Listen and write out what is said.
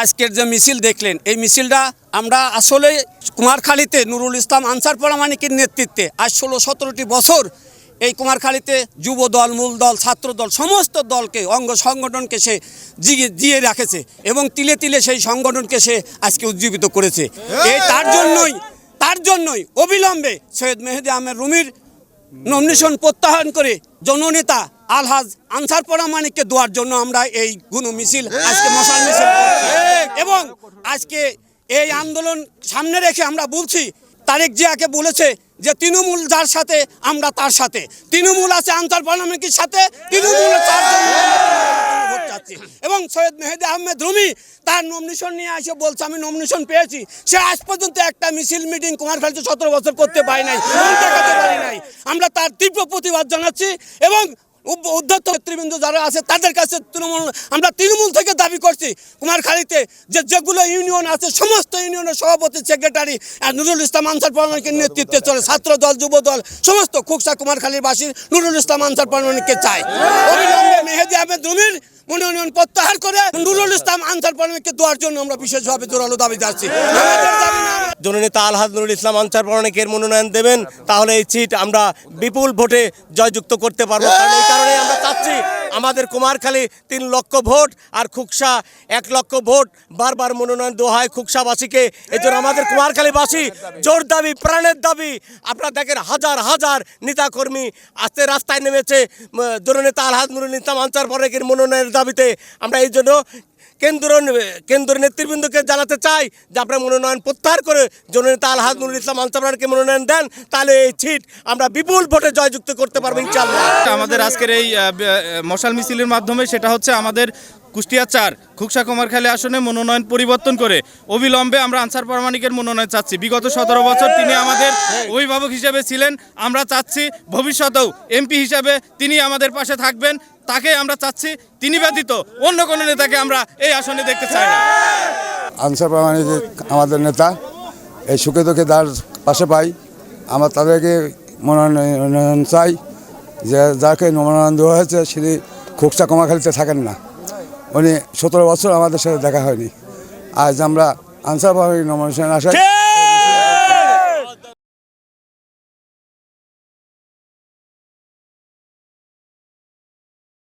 আজকের যে মিছিল দেখলেন, এই মিছিলটা আমরা আসলে কুমারখালীতে নুরুল ইসলাম আনসার পরামানিকের নেতৃত্বে আজ ষোলো সতেরোটি বছর এই কুমারখালীতে যুব দল মূল দল ছাত্র দল সমস্ত দলকে, অঙ্গ সংগঠনকে সে জিয়ে জিয়ে রাখেছে এবং তিলে তিলে সেই সংগঠনকে সে আজকে উজ্জীবিত করেছে এই তার জন্যই তার জন্যই অবিলম্বে সৈয়দ মেহেদি আহমেদ রুমির নমিনেশন প্রত্যাহার করে জননেতা আলহাজ আনসার পরামানিককে দেওয়ার জন্য আমরা এই গুণ মিছিল আজকে মশাল মিছিল। এবং আজকে এই আন্দোলন সামনে রেখে আমরা বলছি, তারেক জিয়াকে বলেছে যে তৃণমূল যার সাথে, আমরা তার সাথে। তৃণমূল আছে আনসার পরামানিকের সাথে, তৃণমূল। এবং সৈয়দ মেহেদি আহমেদ রুমি, তার নমিনেশন নিয়ে এসে বলছে, আমি নমিনেশন পেয়েছি। সে আজ পর্যন্ত একটা মিছিল মিটিং কুমারখালীতে সতেরো বছর করতে পারি নাই। আমরা তার তীব্র প্রতিবাদ জানাচ্ছি এবং উদ্ধত নেতৃবৃন্দ যারা আছে, তাদের কাছে তৃণমূল আমরা তৃণমূল থেকে দাবি করছি কুমারখালীতে যে যেগুলো ইউনিয়ন আছে, সমস্ত ইউনিয়নের সভাপতি, সেক্রেটারি নুরুল ইসলাম আনসার পরমানিকের নেতৃত্বে চলে। ছাত্র দল যুব দল সমস্ত খুকসা কুমারখালীর বাসী নুরুল ইসলাম আনসার পরমানিককে চায়। মেহেদি আহমেদ রুমির মনোনয়ন প্রত্যাহার করে নুরুল ইসলাম আনসার পারমানিককে দেওয়ার জন্য আমরা বিশেষভাবে জোরালো দাবি যাচ্ছি জননেতা আলহাজ নুরুল ইসলাম আনসার পরানিকের মনোনয়ন দেবেন, তাহলে এই সিট আমরা বিপুল ভোটে জয়যুক্ত করতে পারব। কারণ এই কারণে আমরা আমাদের কুমারখালী তিন লক্ষ ভোট আর খুকসা এক লক্ষ ভোট। বারবার মনোনয়ন দেওয়া হয় খুকসাবাসীকে। এজন্য জন্য আমাদের কুমারখালীবাসী জোর দাবি, প্রাণের দাবি। আপনারা দেখেন হাজার হাজার নেতাকর্মী আস্তে রাস্তায় নেমেছে। দুরনেতা আলহাদ নুরুল ইসলাম আনসার পরে মনোনয়নের দাবিতে। আমরা এই জন্য কেন্দ্র কেন্দ্র নেতৃবৃন্দকে জানাতে চাই যে আপনারা মনোনয়ন প্রত্যাহার করে জননেতা আলহাজ নুরুল ইসলাম আনসাবরানকে মনোনয়ন দেন, তাহলে এই ছিট আমরা বিপুল ভোটে জয়যুক্ত করতে পারব ইনশাল্লাহ আমাদের আজকের এই মশাল মিছিলের মাধ্যমে সেটা হচ্ছে আমাদের কুষ্টিয়া চার, খুকসা কুমারখালী আসনে মনোনয়ন পরিবর্তন করে। অবিলম্বে আমরা আনসার প্রামাণিকের মনোনয়ন চাচ্ছি। বিগত সতেরো বছর তিনি আমাদের অভিভাবক হিসেবে ছিলেন, আমরা চাচ্ছি ভবিষ্যতেও এমপি হিসাবে তিনি আমাদের পাশে থাকবেন। তাকে আমরা চাচ্ছি, তিনি ব্যতীত অন্য কোনো নেতাকে আমরা এই আসনে দেখতে চাই না। আনসার প্রামাণিক আমাদের নেতা, এই সুখে দুঃখে তার পাশে পাই। আমরা তাদেরকে মনোনয়ন চাই। যে যাকে মনোনয়ন দেওয়া হয়েছে, তিনি খুকসা কমাখালিতে থাকেন না। উনি সতেরো বছর আমাদের সাথে দেখা হয়নি। আজ আমরা আনসার বাহিনী নমিনেশন আসায়